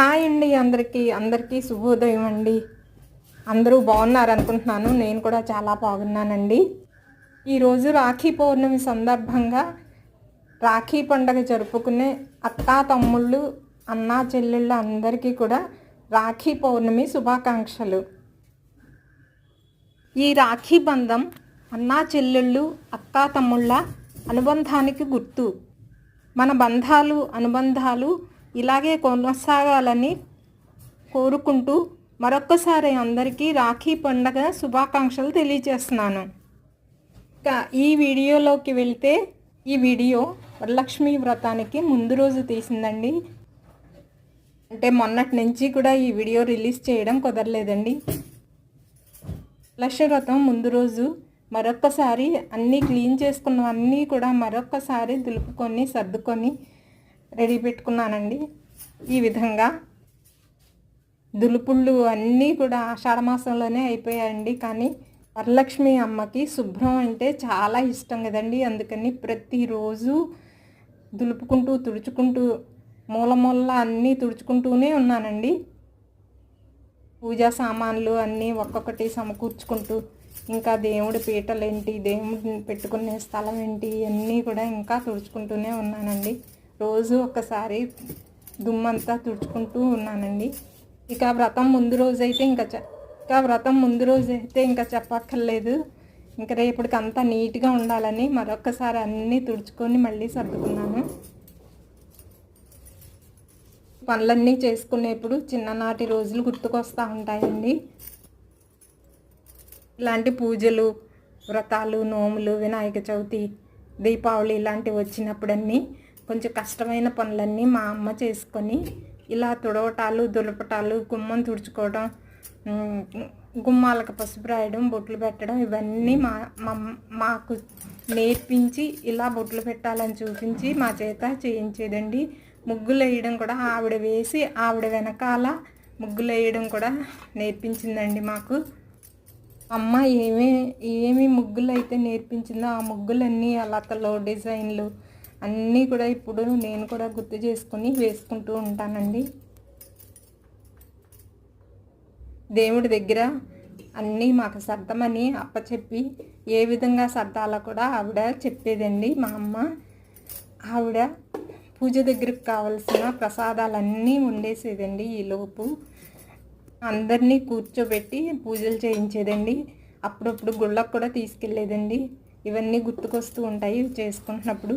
Hi అండి అందరికీ. అందరికీ శుభోదయం అండి. అందరూ బాగున్నారు అనుకుంటున్నాను. నేను కూడా చాలా బాగున్నానండి. ఈరోజు రాఖీ పౌర్ణమి సందర్భంగా రాఖీ పండగ జరుపుకునే అత్తా తమ్ముళ్ళు అన్నా చెల్లెళ్ళ అందరికీ కూడా రాఖీ పౌర్ణమి శుభాకాంక్షలు. ఈ రాఖీ బంధం అన్నా చెల్లెళ్ళు అత్తా తమ్ముళ్ళ అనుబంధానికి గుర్తు. మన బంధాలు అనుబంధాలు ఇలాగే కొనసాగాలని కోరుకుంటూ మరొక్కసారి అందరికీ రాఖీ పండగ శుభాకాంక్షలు తెలియజేస్తున్నాను. ఇంకా ఈ వీడియోలోకి వెళ్తే ఈ వీడియో వరలక్ష్మి వ్రతానికి ముందు రోజు తీసిందండి. అంటే మొన్నటి నుంచి కూడా ఈ వీడియో రిలీజ్ చేయడం కుదరలేదండి. లక్ష్య వ్రతం ముందు రోజు మరొక్కసారి అన్నీ క్లీన్ చేసుకున్నవన్నీ కూడా మరొక్కసారి దులుపుకొని సర్దుకొని రెడీ పెట్టుకున్నానండి. ఈ విధంగా దులుపుళ్ళు అన్నీ కూడా ఆషాఢ మాసంలోనే అయిపోయాయండి. కానీ వరలక్ష్మి అమ్మకి శుభ్రం అంటే చాలా ఇష్టం కదండి. అందుకని ప్రతిరోజు దులుపుకుంటూ తుడుచుకుంటూ మూల మూల అన్నీ తుడుచుకుంటూనే ఉన్నానండి. పూజా సామాన్లు అన్నీ ఒక్కొక్కటి సమకూర్చుకుంటూ ఇంకా దేవుడి పీటలు ఏంటి దేవుడిని పెట్టుకునే స్థలం ఏంటి అన్నీ కూడా ఇంకా తుడుచుకుంటూనే ఉన్నానండి. రోజు ఒకసారి దుమ్మంతా తుడుచుకుంటూ ఉన్నానండి. ఇక వ్రతం ముందు రోజు అయితే ఇంకా చె ఇంకా వ్రతం ముందు రోజు అయితే ఇంకా చెప్పక్కర్లేదు. ఇంకా రేపటికి అంతా నీట్గా ఉండాలని మరొకసారి అన్నీ తుడుచుకొని మళ్ళీ సర్దుకున్నాను. పనులన్నీ చేసుకునేప్పుడు చిన్ననాటి రోజులు గుర్తుకొస్తూ ఉంటాయండి. ఇలాంటి పూజలు వ్రతాలు నోములు వినాయక చవితి దీపావళి ఇలాంటివి వచ్చినప్పుడన్నీ కొంచెం కష్టమైన పనులన్నీ మా అమ్మ చేసుకొని ఇలా తుడవటాలు దులపటాలు గుమ్మం తుడుచుకోవడం గుమ్మాలకు పసుపు రాయడం బొట్లు పెట్టడం ఇవన్నీ మా మా మాకు నేర్పించి ఇలా బొట్లు పెట్టాలని చూపించి మా చేత చేయించేదండి. ముగ్గులు వేయడం కూడా ఆవిడ వేసి ఆవిడ వెనకాల ముగ్గులు వేయడం కూడా నేర్పించిందండి మాకు. అమ్మ ఏమే ఏమి ముగ్గులు అయితే నేర్పించిందో ఆ ముగ్గులన్నీ అలతలో డిజైన్లు అన్నీ కూడా ఇప్పుడు నేను కూడా గుర్తు చేసుకుని వేసుకుంటూ ఉంటానండి. దేవుడి దగ్గర అన్నీ మాకు సర్దమని అప్పచెప్పి ఏ విధంగా సర్దాలో కూడా ఆవిడ చెప్పేదండి. మా అమ్మ ఆవిడ పూజ దగ్గరికి కావలసిన ప్రసాదాలన్నీ ఉండేసేదండి ఈలోపు అందరినీ కూర్చోబెట్టి పూజలు చేయించేదండి. అప్పుడప్పుడు గుళ్ళకు కూడా తీసుకెళ్ళేదండి. ఇవన్నీ గుర్తుకొస్తూ ఉంటాయి చేసుకుంటున్నప్పుడు.